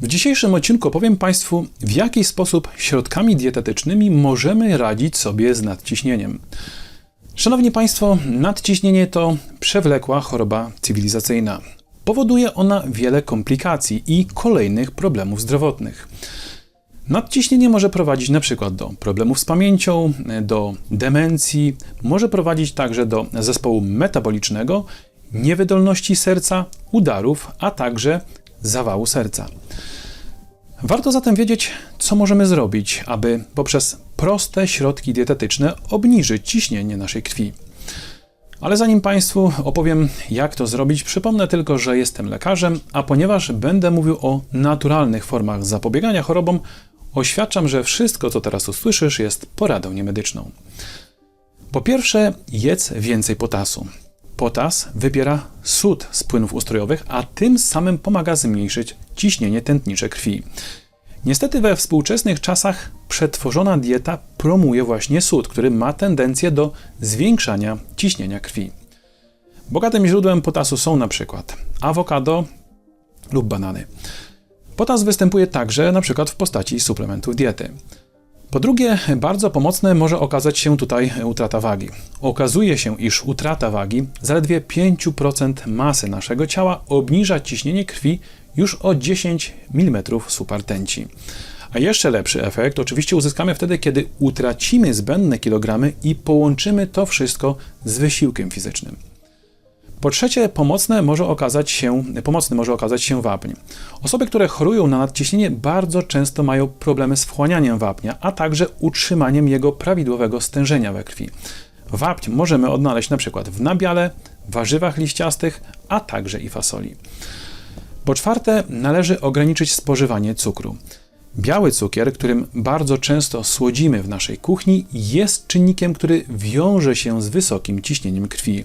W dzisiejszym odcinku opowiem Państwu, w jaki sposób środkami dietetycznymi możemy radzić sobie z nadciśnieniem. Szanowni Państwo, nadciśnienie to przewlekła choroba cywilizacyjna. Powoduje ona wiele komplikacji i kolejnych problemów zdrowotnych. Nadciśnienie może prowadzić przykład do problemów z pamięcią, do demencji, może prowadzić także do zespołu metabolicznego, niewydolności serca, udarów, a także zawału serca. Warto zatem wiedzieć, co możemy zrobić, aby poprzez proste środki dietetyczne obniżyć ciśnienie naszej krwi. Ale zanim Państwu opowiem, jak to zrobić, przypomnę tylko, że jestem lekarzem, a ponieważ będę mówił o naturalnych formach zapobiegania chorobom, oświadczam, że wszystko, co teraz usłyszysz, jest poradą niemedyczną. Po pierwsze, jedz więcej potasu. Potas wybiera sód z płynów ustrojowych, a tym samym pomaga zmniejszyć ciśnienie tętnicze krwi. Niestety we współczesnych czasach przetworzona dieta promuje właśnie sód, który ma tendencję do zwiększania ciśnienia krwi. Bogatym źródłem potasu są na przykład awokado lub banany. Potas występuje także na przykład w postaci suplementów diety. Po drugie, bardzo pomocne może okazać się tutaj utrata wagi. Okazuje się, iż utrata wagi, zaledwie 5% masy naszego ciała, obniża ciśnienie krwi już o 10 mm supertenci. A jeszcze lepszy efekt oczywiście uzyskamy wtedy, kiedy utracimy zbędne kilogramy i połączymy to wszystko z wysiłkiem fizycznym. Po trzecie, pomocne może okazać się, pomocny może okazać się wapń. Osoby, które chorują na nadciśnienie, bardzo często mają problemy z wchłanianiem wapnia, a także utrzymaniem jego prawidłowego stężenia we krwi. Wapń możemy odnaleźć np. w nabiale, warzywach liściastych, a także i fasoli. Po czwarte, należy ograniczyć spożywanie cukru. Biały cukier, którym bardzo często słodzimy w naszej kuchni, jest czynnikiem, który wiąże się z wysokim ciśnieniem krwi.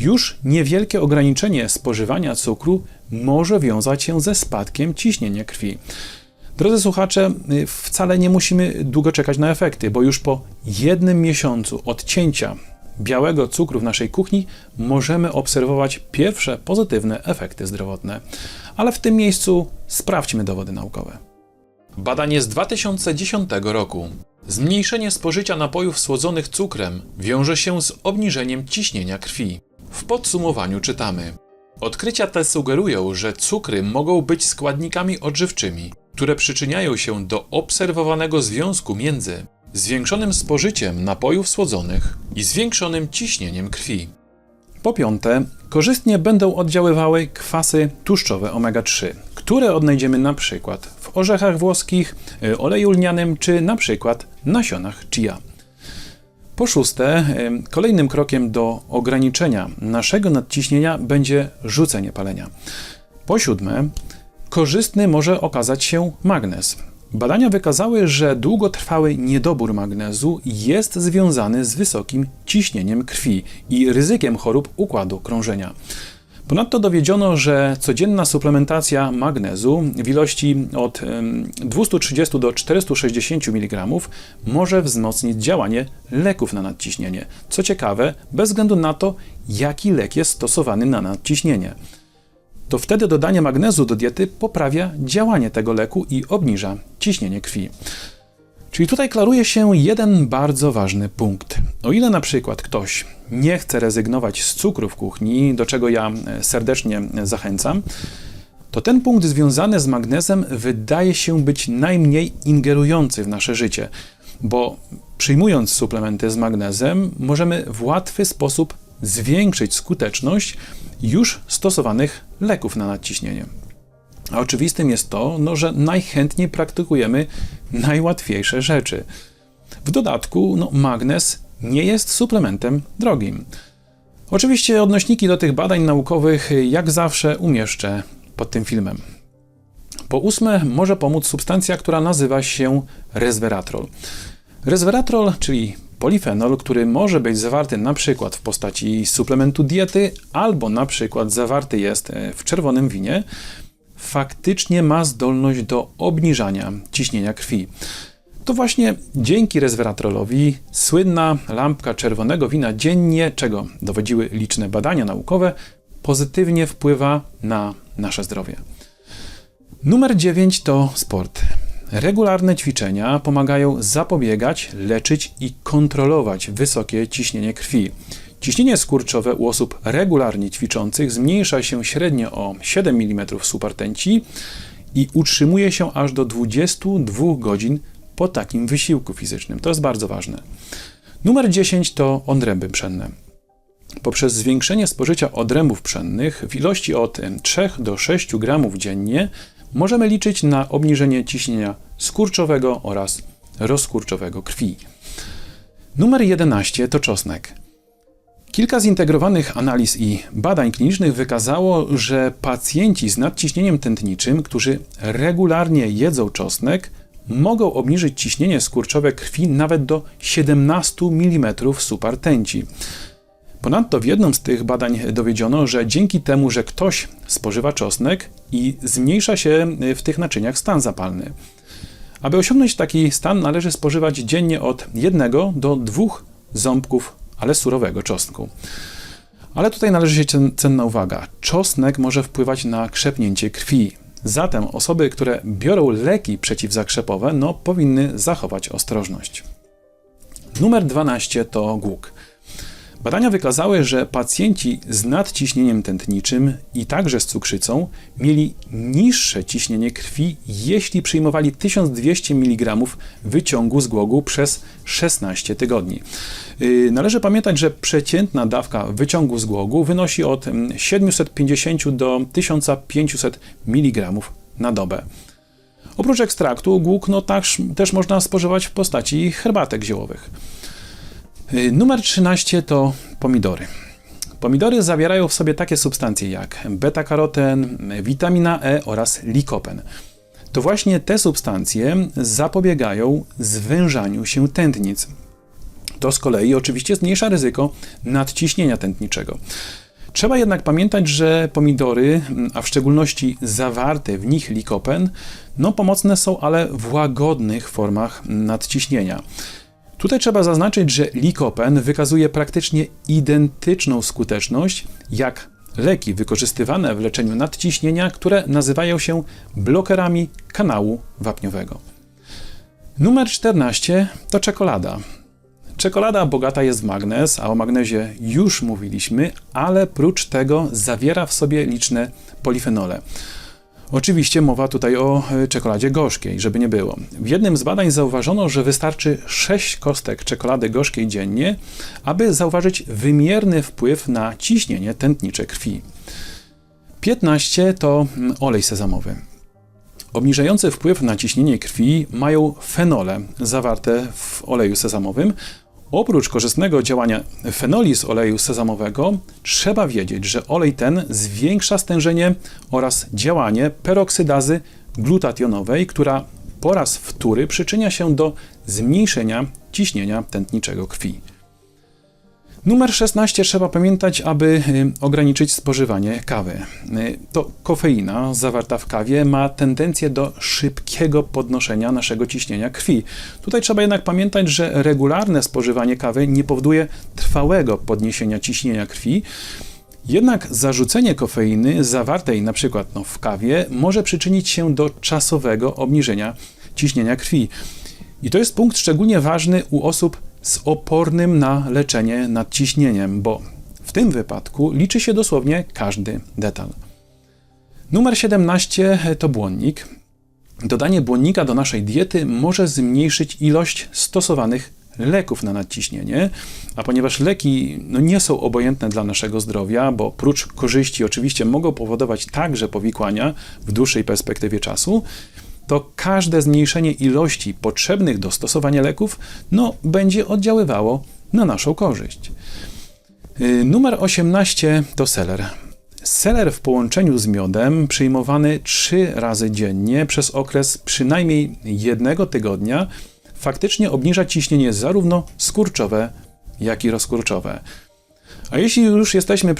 Już niewielkie ograniczenie spożywania cukru może wiązać się ze spadkiem ciśnienia krwi. Drodzy słuchacze, wcale nie musimy długo czekać na efekty, bo już po jednym miesiącu odcięcia białego cukru w naszej kuchni możemy obserwować pierwsze pozytywne efekty zdrowotne. Ale w tym miejscu sprawdźmy dowody naukowe. Badanie z 2010 roku. Zmniejszenie spożycia napojów słodzonych cukrem wiąże się z obniżeniem ciśnienia krwi. W podsumowaniu czytamy: Odkrycia te sugerują, że cukry mogą być składnikami odżywczymi, które przyczyniają się do obserwowanego związku między zwiększonym spożyciem napojów słodzonych i zwiększonym ciśnieniem krwi. Po piąte, korzystnie będą oddziaływały kwasy tłuszczowe omega-3, które odnajdziemy na przykład w orzechach włoskich, y, oleju lnianym czy na przykład nasionach chia. Po szóste, kolejnym krokiem do ograniczenia naszego nadciśnienia będzie rzucenie palenia. Po siódme, korzystny może okazać się magnez. Badania wykazały, że długotrwały niedobór magnezu jest związany z wysokim ciśnieniem krwi i ryzykiem chorób układu krążenia. Ponadto dowiedziono, że codzienna suplementacja magnezu w ilości od 230 do 460 mg może wzmocnić działanie leków na nadciśnienie. Co ciekawe, bez względu na to, jaki lek jest stosowany na nadciśnienie to wtedy dodanie magnezu do diety poprawia działanie tego leku i obniża ciśnienie krwi. Czyli tutaj klaruje się jeden bardzo ważny punkt. O ile na przykład ktoś nie chce rezygnować z cukru w kuchni, do czego ja e, serdecznie zachęcam, to ten punkt związany z magnezem wydaje się być najmniej ingerujący w nasze życie, bo przyjmując suplementy z magnezem, możemy w łatwy sposób zwiększyć skuteczność już stosowanych leków na nadciśnienie. A oczywistym jest to, no, że najchętniej praktykujemy najłatwiejsze rzeczy. W dodatku, no, magnez nie jest suplementem drogim. Oczywiście odnośniki do tych badań naukowych, jak zawsze, umieszczę pod tym filmem. Po ósme, może pomóc substancja, która nazywa się resveratrol. Resveratrol, czyli polifenol, który może być zawarty na przykład w postaci suplementu diety albo na przykład zawarty jest e, w czerwonym winie, faktycznie ma zdolność do obniżania ciśnienia krwi. To właśnie dzięki resveratrolowi słynna lampka czerwonego wina dziennie, czego dowodziły liczne badania naukowe, pozytywnie wpływa na nasze zdrowie. Numer 9 to sport. Regularne ćwiczenia pomagają zapobiegać, leczyć i kontrolować wysokie ciśnienie krwi. Ciśnienie skurczowe u osób regularnie ćwiczących zmniejsza się średnio o 7 mm supertenci i utrzymuje się aż do 22 godzin po takim wysiłku fizycznym. To jest bardzo ważne. Numer 10 to odręby pszenne. Poprzez zwiększenie spożycia odrębów pszennych w ilości od 3 do 6 gramów dziennie możemy liczyć na obniżenie ciśnienia skurczowego oraz rozkurczowego krwi. Numer 11 to czosnek. Kilka zintegrowanych analiz i badań klinicznych wykazało, że pacjenci z nadciśnieniem tętniczym, którzy regularnie jedzą czosnek, mogą obniżyć ciśnienie skurczowe krwi nawet do 17 mm supertenci. Ponadto w jednym z tych badań dowiedziono, że dzięki temu, że ktoś spożywa czosnek i zmniejsza się w tych naczyniach stan zapalny. Aby osiągnąć taki stan, należy spożywać dziennie od 1 do 2 ząbków, ale surowego czosnku. Ale tutaj należy się cenna uwaga. Czosnek może wpływać na krzepnięcie krwi. Zatem osoby, które biorą leki przeciwzakrzepowe, no, powinny zachować ostrożność. Numer 12 to głuk. Badania wykazały, że pacjenci z nadciśnieniem tętniczym i także z cukrzycą mieli niższe ciśnienie krwi, jeśli przyjmowali 1200 mg wyciągu z głogu przez 16 tygodni. Yy, należy pamiętać, że przeciętna dawka wyciągu z głogu wynosi od 750 do 1500 mg na dobę. Oprócz ekstraktu, głuk no, też, też można spożywać w postaci herbatek ziołowych. Y, numer 13 to pomidory. Pomidory zawierają w sobie takie substancje jak beta-karoten, witamina E oraz likopen. To właśnie te substancje zapobiegają zwężaniu się tętnic. To z kolei oczywiście zmniejsza ryzyko nadciśnienia tętniczego. Trzeba jednak pamiętać, że pomidory, a w szczególności zawarte w nich likopen, no pomocne są, ale w łagodnych formach nadciśnienia. Tutaj trzeba zaznaczyć, że likopen wykazuje praktycznie identyczną skuteczność jak leki wykorzystywane w leczeniu nadciśnienia, które nazywają się blokerami kanału wapniowego. Numer 14 to czekolada. Czekolada bogata jest w magnez, a o magnezie już mówiliśmy, ale prócz tego zawiera w sobie liczne polifenole. Oczywiście mowa tutaj o e, czekoladzie gorzkiej, żeby nie było. W jednym z badań zauważono, że wystarczy 6 kostek czekolady gorzkiej dziennie, aby zauważyć wymierny wpływ na ciśnienie tętnicze krwi. 15 to mm, olej sezamowy. Obniżający wpływ na ciśnienie krwi mają fenole zawarte w oleju sezamowym Oprócz korzystnego działania fenoli z oleju sezamowego, trzeba wiedzieć, że olej ten zwiększa stężenie oraz działanie peroksydazy glutationowej, która po raz wtóry przyczynia się do zmniejszenia ciśnienia tętniczego krwi. Numer 16 trzeba pamiętać, aby y, ograniczyć spożywanie kawy. Y, to kofeina zawarta w kawie ma tendencję do szybkiego podnoszenia naszego ciśnienia krwi. Tutaj trzeba jednak pamiętać, że regularne spożywanie kawy nie powoduje trwałego podniesienia ciśnienia krwi. Jednak zarzucenie kofeiny zawartej przykład no, w kawie może przyczynić się do czasowego obniżenia ciśnienia krwi. I to jest punkt szczególnie ważny u osób z opornym na leczenie nadciśnieniem, bo w tym wypadku liczy się dosłownie każdy detal. Numer 17 to błonnik. Dodanie błonnika do naszej diety może zmniejszyć ilość stosowanych leków na nadciśnienie, a ponieważ leki no, nie są obojętne dla naszego zdrowia, bo prócz korzyści oczywiście mogą powodować także powikłania w dłuższej perspektywie czasu, to każde zmniejszenie ilości potrzebnych do stosowania leków no, będzie oddziaływało na naszą korzyść. Y, numer 18 to seler. Seler w połączeniu z miodem przyjmowany 3 razy dziennie przez okres przynajmniej jednego tygodnia faktycznie obniża ciśnienie zarówno skurczowe, jak i rozkurczowe. A jeśli już jesteśmy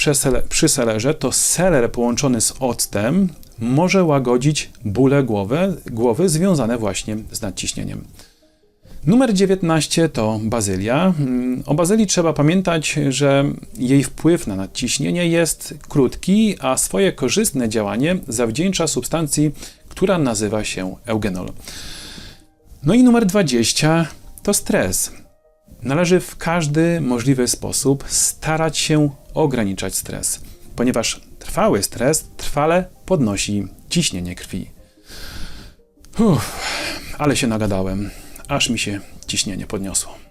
przy selerze, to seler połączony z octem może łagodzić bóle głowy, głowy związane właśnie z nadciśnieniem. Numer 19 to bazylia. Mm, o bazylii trzeba pamiętać, że jej wpływ na nadciśnienie jest krótki, a swoje korzystne działanie zawdzięcza substancji, która nazywa się eugenol. No i numer 20 to stres. Należy w każdy możliwy sposób starać się ograniczać stres, ponieważ trwały stres trwale podnosi ciśnienie krwi. Uff, ale się nagadałem, aż mi się ciśnienie podniosło.